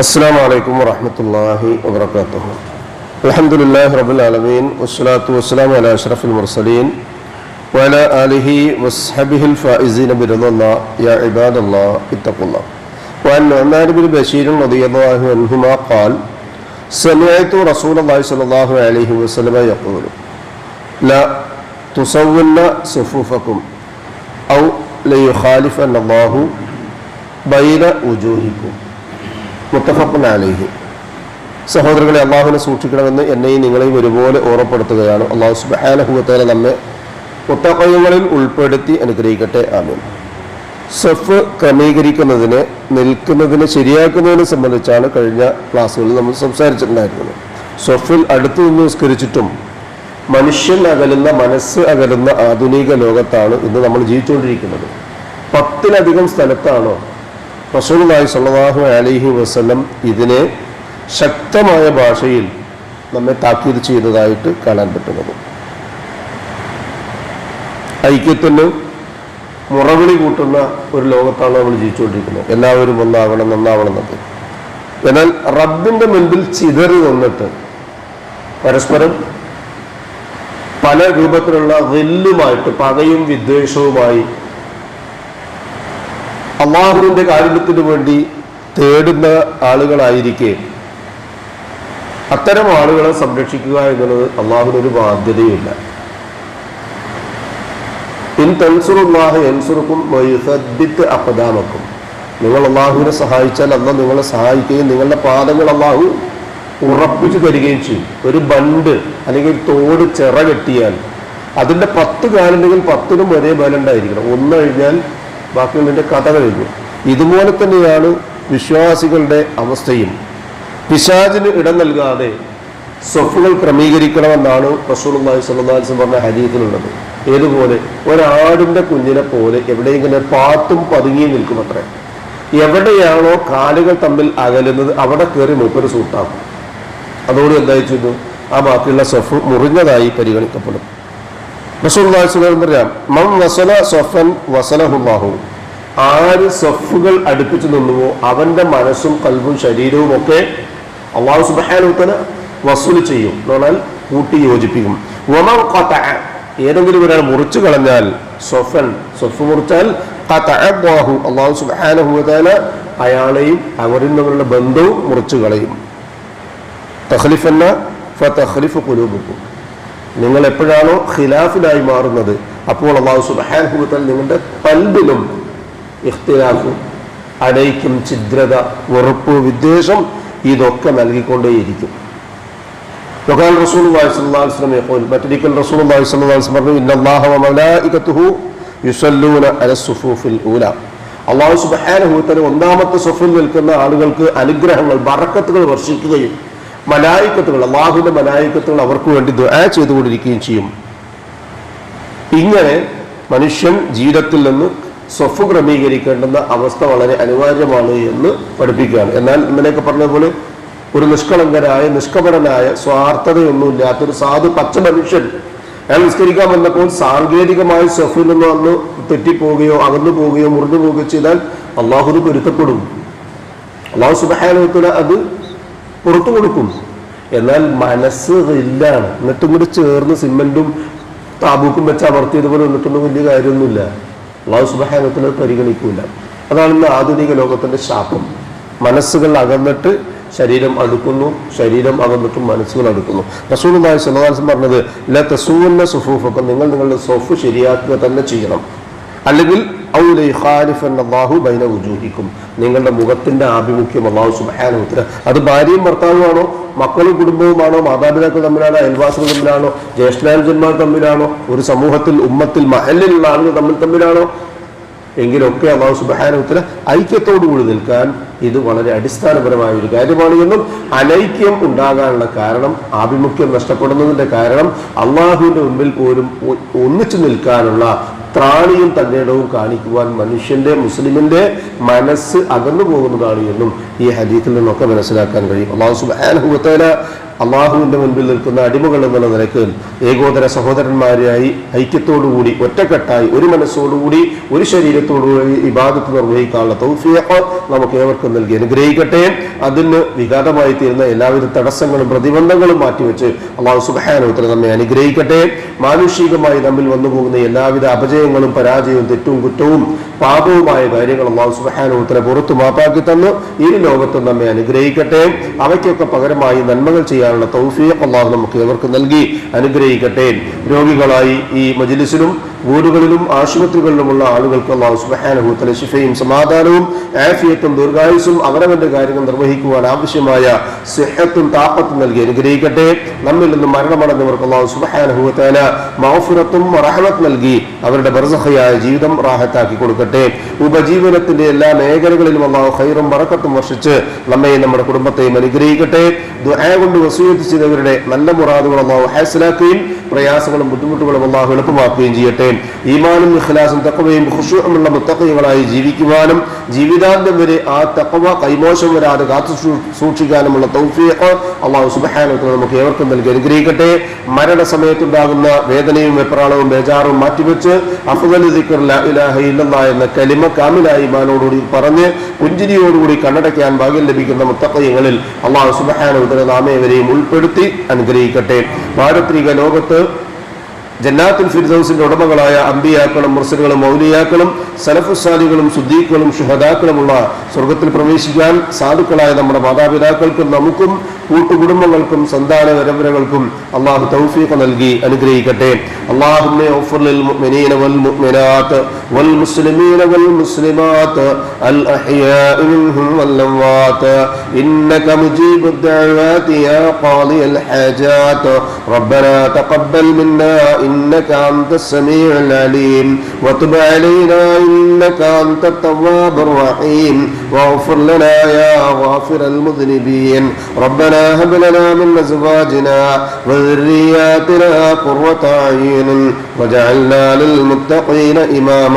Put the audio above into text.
السلام عليكم ورحمة الله وبركاته الحمد لله رب العالمين والصلاة والسلام على أشرف المرسلين وعلى آله وصحبه الفائزين برضا الله يا عباد الله اتقوا الله وعن نعمان بن بشير رضي الله عنهما قال سمعت رسول الله صلى الله عليه وسلم يقول لا تصون صفوفكم أو ليخالفن الله بين وجوهكم മുത്തഫഖുൻ അലൈഹി. സഹോദരങ്ങളെ അള്ളാഹുവിനെ സൂക്ഷിക്കണമെന്ന് എന്നെയും നിങ്ങളെയും ഒരുപോലെ ഓർമ്മപ്പെടുത്തുകയാണ്. അള്ളാഹു സുബാനഹുവത്തേനെ നമ്മെ മുത്തക്കയങ്ങളിൽ ഉൾപ്പെടുത്തി അനുഗ്രഹിക്കട്ടെ. ആമീൻ. സഫ് ക്രമീകരിക്കുന്നതിന് നിൽക്കുന്നതിന് ശരിയാക്കുന്നതിനെ സംബന്ധിച്ചാണ് കഴിഞ്ഞ ക്ലാസ്സുകളിൽ നമ്മൾ സംസാരിച്ചിട്ടുണ്ടായിരുന്നത്. സ്വഫിൽ അടുത്തു നിന്ന് നിസ്കരിച്ചിട്ടും മനുഷ്യൻ അകലുന്ന മനസ്സ് അകലുന്ന ആധുനിക ലോകത്താണ് ഇന്ന് നമ്മൾ ജീവിച്ചുകൊണ്ടിരിക്കുന്നത്. പത്തിലധികം സ്ഥലത്താണോ റസൂലുള്ളാഹി സ്വല്ലല്ലാഹു അലൈഹി വസല്ലം ഇതിനെ ശക്തമായ ഭാഷയിൽ നമ്മെ താക്കീത് ചെയ്തതായിട്ട് കാണാൻ പറ്റുന്നത്. ഐക്യത്തിന് മുറവിളി കൂട്ടുന്ന ഒരു ലോകത്താണ് നമ്മൾ ജീവിച്ചുകൊണ്ടിരിക്കുന്നത്. എല്ലാവരും ഒന്നാവണം നന്നാവണം എന്നൊക്കെ എന്നാൽ റബ്ബിന്റെ മുൻപിൽ ചിതറി നിന്നിട്ട് പരസ്പരം പല രൂപത്തിലുള്ള വെല്ലുമായിട്ട് പകയും വിദ്വേഷവുമായി അള്ളാഹുവിന്റെ കാരുണ്യത്തിന് വേണ്ടി തേടുന്ന ആളുകളായിരിക്കെ. അത്തരം ആളുകളെ സംരക്ഷിക്കുക എന്നുള്ളത് അള്ളാഹുവിന് ഒരു ബാധ്യതയുമില്ല. ഇൻ നിങ്ങൾ അള്ളാഹുവിനെ സഹായിച്ചാൽ അന്ന് നിങ്ങളെ സഹായിക്കുകയും നിങ്ങളുടെ പാദങ്ങൾ അള്ളാഹു ഉറപ്പിച്ചു തരികയും ചെയ്യും. ഒരു ബണ്ട് അല്ലെങ്കിൽ തോട് ചിറ കെട്ടിയാൽ അതിന്റെ പത്ത് കാലുണ്ടെങ്കിൽ പത്തിനും ഒരേ ബലുണ്ടായിരിക്കണം ഒന്ന് കഴിഞ്ഞാൽ ബാക്കിയുള്ളതിന്റെ കഥ കഴിഞ്ഞു. ഇതുപോലെ തന്നെയാണ് വിശ്വാസികളുടെ അവസ്ഥയും. പിശാചിന് ഇടം നൽകാതെ സ്വഫുകൾ ക്രമീകരിക്കണമെന്നാണ് അലൈഹി വസല്ലം പറഞ്ഞ ഹദീസിലുള്ളത്. ഏതുപോലെ ഒരാടിന്റെ കുഞ്ഞിനെ പോലെ എവിടെയെങ്കിലും പാത്തും പതുങ്ങിയും നിൽക്കും അത്രേ എവിടെയാണോ കാലുകൾ തമ്മിൽ അകലുന്നത് അവിടെ കയറി മൂപ്പര് സൂട്ടാക്കും. അതോട് എന്താ ആ ബാക്കിയുള്ള സ്വഫ് മുറിഞ്ഞതായി പരിഗണിക്കപ്പെടും. പറയാം മം വസല സൊഫൻ വസലഹുല്ലാഹു. ആര് സൊഫുകൾ അടുപ്പിച്ചു നിന്നുവോ അവന്റെ മനസ്സും കൽബും ശരീരവും ഒക്കെ അള്ളാഹു സുബാനുത്തന് വസൂൽ ചെയ്യും. എന്ന് പറഞ്ഞാൽ കൂട്ടി യോജിപ്പിക്കും. വമം ഖതഅ. ഏതെങ്കിലും ഒരാൾ മുറിച്ചു കളഞ്ഞാൽ സൊഫൻ സൊഫ് മുറിച്ചാൽ ഖതഅല്ലാഹു അള്ളാഹു വതആല അയാളെയും അവരിൽ നിന്നുള്ള ബന്ധവും മുറിച്ചു കളയും. തഖ്ലിഫന്ന ഫതഖ്ലിഫു ഖുലൂബുക്കും. നിങ്ങൾ എപ്പോഴാണോ ഖിലാഫിലായി മാറുന്നത് അപ്പോൾ അള്ളാഹു സുബാൻഹുത്തൽ നിങ്ങളുടെ പൽബിലും ഇഖ്തിലാഫും അടയ്ക്കും ഛിദ്രത വെറുപ്പ് വിദ്വേഷം ഇതൊക്കെ നൽകിക്കൊണ്ടേയിരിക്കും وقال رسول الله صلى الله عليه وسلم يقول മറ്റൊരിക്കൽ റസൂൽ الله صلى الله عليه وسلم പറഞ്ഞു ഇന്ന الله وملائكته يصلون على الصفوف الاولى അള്ളാഹു സുബ്ഹാനഹു വതആല ഒന്നാമത്തെ സഫിൽ നിൽക്കുന്ന ആളുകൾക്ക് അനുഗ്രഹങ്ങൾ ബറക്കത്തുകൾ വർഷിക്കുകയും മലായിക്കത്തുകൾ അള്ളാഹുവിന്റെ മലായിക്കത്തുകൾ അവർക്ക് വേണ്ടി ദുആ ചെയ്തുകൊണ്ടിരിക്കുകയും ചെയ്യും. ഇങ്ങനെ മനുഷ്യൻ ജീവിതത്തിൽ നിന്ന് സ്വഫ് ക്രമീകരിക്കേണ്ടുന്ന അവസ്ഥ വളരെ അനിവാര്യമാണ് എന്ന് പഠിപ്പിക്കുകയാണ്. എന്നാൽ ഇന്നലെയൊക്കെ പറഞ്ഞതുപോലെ ഒരു നിഷ്കളങ്കനായ നിഷ്കപടനായ സ്വാർത്ഥതയൊന്നുമില്ലാത്ത ഒരു സാധു പച്ച മനുഷ്യൻ അയാൾ നിസ്കരിക്കാൻ വന്നപ്പോൾ സാങ്കേതികമായി സ്വഫിൽ നിന്ന് വന്ന് തെറ്റിപ്പോവുകയോ അകന്നു പോവുകയോ മുറിഞ്ഞു പോവുകയോ ചെയ്താൽ അള്ളാഹുന് പൊരുത്തപ്പെടും. അള്ളാഹു സുബാനുത്തല അത് പുറത്തു കൊടുക്കും. എന്നാൽ മനസ്സ് ഇല്ലാണ് എന്നിട്ട് കൂടി ചേർന്ന് സിമെന്റും താബൂക്കും വെച്ച് അമർത്തിയതുപോലെ വന്നിട്ടൊന്നും വലിയ കാര്യമൊന്നുമില്ല. അള്ളാഹു അത് പരിഗണിക്കൂല. അതാണ് ഇന്ന് ആധുനിക ലോകത്തിന്റെ ശാപം. മനസ്സുകൾ അകന്നിട്ട് ശരീരം അടുക്കുന്നു ശരീരം അകന്നിട്ടും മനസ്സുകൾ അടുക്കുന്നു. അലൈഹി വസല്ലം പറഞ്ഞത് ല തസൂന്ന സുഫൂഫൊക്കെ. നിങ്ങൾ നിങ്ങളുടെ സൊഫ് ശരിയാക്കുക തന്നെ ചെയ്യണം. അല്ലെങ്കിൽ നിങ്ങളുടെ മുഖത്തിന്റെ ആഭിമുഖ്യം അള്ളാഹു സുബാനുത്തര അത് ഭാര്യയും ഭർത്താവുമാണോ? മക്കളും കുടുംബവുമാണോ? മാതാപിതാക്കൾ തമ്മിലാണോ? അയൽവാസികൾ തമ്മിലാണോ? ജ്യേഷ്ഠാനുജന്മാർ തമ്മിലാണോ? ഒരു സമൂഹത്തിൽ ഉമ്മത്തിൽ മഹലിലുള്ള ആളുകൾ തമ്മിൽ തമ്മിലാണോ? എങ്കിലൊക്കെ അള്ളാഹു സുബാനുത്തര ഐക്യത്തോടുകൂടി നിൽക്കാൻ ഇത് വളരെ അടിസ്ഥാനപരമായ ഒരു കാര്യമാണ് എന്നും അനൈക്യം ഉണ്ടാകാനുള്ള കാരണം ആഭിമുഖ്യം നഷ്ടപ്പെടുന്നതിന്റെ കാരണം അള്ളാഹുവിന്റെ മുമ്പിൽ പോലും ഒന്നിച്ചു നിൽക്കാനുള്ള ത്രാണിയും തന്റെ കാണിക്കുവാൻ മനുഷ്യന്റെ മുസ്ലിമിന്റെ മനസ്സ് അകന്നു പോകുന്നതാണ് എന്നും ഈ ഹദീത്തിൽ നിന്നൊക്കെ മനസ്സിലാക്കാൻ കഴിയും. അള്ളാഹു സുബാനഹുല അള്ളാഹുവിന്റെ മുൻപിൽ നിൽക്കുന്ന അടിമകൾ എന്നുള്ള നിലയ്ക്ക് ഏകോദര സഹോദരന്മാരായി ഐക്യത്തോടുകൂടി ഒറ്റക്കെട്ടായി ഒരു മനസ്സോടുകൂടി ഒരു ശരീരത്തോടുകൂടി ഇബാദത്ത് നിർവഹിക്കാനുള്ള തൗഫിയൊക്കെ നമുക്ക് ഏവർക്കും നൽകി അനുഗ്രഹിക്കട്ടെ. അതിന് വിഘാതമായി തീരുന്ന എല്ലാവിധ തടസ്സങ്ങളും പ്രതിബന്ധങ്ങളും മാറ്റിവെച്ച് അള്ളാഹു സുബാനോത്തര നമ്മെ അനുഗ്രഹിക്കട്ടെ. മാനുഷികമായി നമ്മിൽ വന്നുപോകുന്ന എല്ലാവിധ അപജയങ്ങളും പരാജയവും തെറ്റും കുറ്റവും പാപവുമായ കാര്യങ്ങൾ അള്ളാഹു സുബാനോത്തര പുറത്തു മാപ്പാക്കി തന്നു. ഈ ലോകത്തും നമ്മെ അനുഗ്രഹിക്കട്ടെ. അവയ്ക്കൊക്കെ പകരമായി നന്മകൾ ചെയ്യാനുള്ള തൗഫീഖ് അള്ളാഹു നമുക്ക് ഇവർക്ക് നൽകി. അനുഗ്രഹിക്കട്ടെ. രോഗികളായി ഈ മജിലിസിലും വീടുകളിലും ആശുപത്രികളിലുമുള്ള ആളുകൾക്ക് അള്ളാഹു സുബഹാനഹൂത്തല ശിഫയും സമാധാനവും ആഫിയത്തും ദീർഘായുസും അവരവന്റെ കാര്യങ്ങൾ നിർവഹിക്കുവാൻ ആവശ്യമായ സിഹത്തും താപ്പത്തും നൽകി അനുഗ്രഹിക്കട്ടെ. നമ്മിൽ നിന്ന് മരണമടഞ്ഞവർക്ക് അള്ളാഹു സുബഹാനഹൂത്തല മൗഫുറത്തും റഹമത്ത് നൽകി അവരുടെ ബർസഹയായ ജീവിതം റാഹത്താക്കി കൊടുക്കട്ടെ. ഉപജീവനത്തിന്റെ എല്ലാ മേഖലകളിലും അള്ളാഹു ഹൈറും വറക്കത്തും വർഷിച്ച് നമ്മയും നമ്മുടെ കുടുംബത്തെയും അനുഗ്രഹിക്കട്ടെ. ദുആ കൊണ്ട് വസൂയത്ത് ചെയ്തവരുടെ നല്ല മുറാദുകൾ അള്ളാഹു ഹാസിലാക്കുകയും പ്രയാസങ്ങളും ബുദ്ധിമുട്ടുകളും അള്ളാഹു എളുപ്പമാക്കുകയും ചെയ്യട്ടെ. ഈമാനും ഇഖ്ലാസും തക്കവയും ഖുശൂഉമുള്ള മുത്തഖികളായി ജീവിക്കുവാനും ജീവിതാന്തം വരെ ആ തക്കവ കൈമോശം വരാതെ കാത്തു സൂക്ഷിക്കാനുമുള്ള തൗഫീഖ് അള്ളാഹു സുബ്ഹാനഹു വ നമുക്ക് ഏവർക്കും നൽകി അനുഗ്രഹിക്കട്ടെ. മരണസമയത്തുണ്ടാകുന്ന വേദനയും വെപ്രാളവും ബേജാറും മാറ്റിവെച്ച് അഫ്ദലു ദിക്ർ ലാ ഇലാഹ ഇല്ലല്ലാഹ് എന്ന കലിമ കാമിലായി ഈമാനോടുകൂടി പറഞ്ഞ് പുഞ്ചിരിയോടുകൂടി കണ്ണടയ്ക്കാൻ ഭാഗ്യം ലഭിക്കുന്ന മുത്തക്കയങ്ങളിൽ അള്ളാഹു സുബ്ഹാനഹു വ നാമേവരെയും ഉൾപ്പെടുത്തി അനുഗ്രഹിക്കട്ടെ. പാരത്രിക ലോകത്ത് ജന്നാത്തുൽ ഫിർദൌസിന്റെ ഉടമകളായ അമ്പിയാക്കളും മുർസലുകളും മൗലിയാക്കളും സലഫുസാലികളും സുദ്ദീഖുകളും ഷുഹദാക്കളുമുള്ള സ്വർഗത്തിൽ പ്രവേശിക്കാൻ സാധുക്കളായ നമ്മുടെ മാതാപിതാക്കൾക്കും നമുക്കും കൂട്ടുകുടുംബങ്ങൾക്കും സന്താന പരമ്പരകൾക്കും അള്ളാഹു തൗഫീഖ് നൽകി അനുഗ്രഹിക്കട്ടെ. അള്ളാഹുമ്മ والمسلمين والمسلمات الأحياء منهم والأموات. إنك مجيب الدعوات يا قاضي الحاجات. ربنا تقبل منا إنك أنت السميع العليم. وتب علينا إنك أنت التواب الرحيم. واغفر لنا يا غافر المذنبين. ربنا هب لنا من أزواجنا وذرياتنا قرة أعين. وجعلنا للمتقين إماما.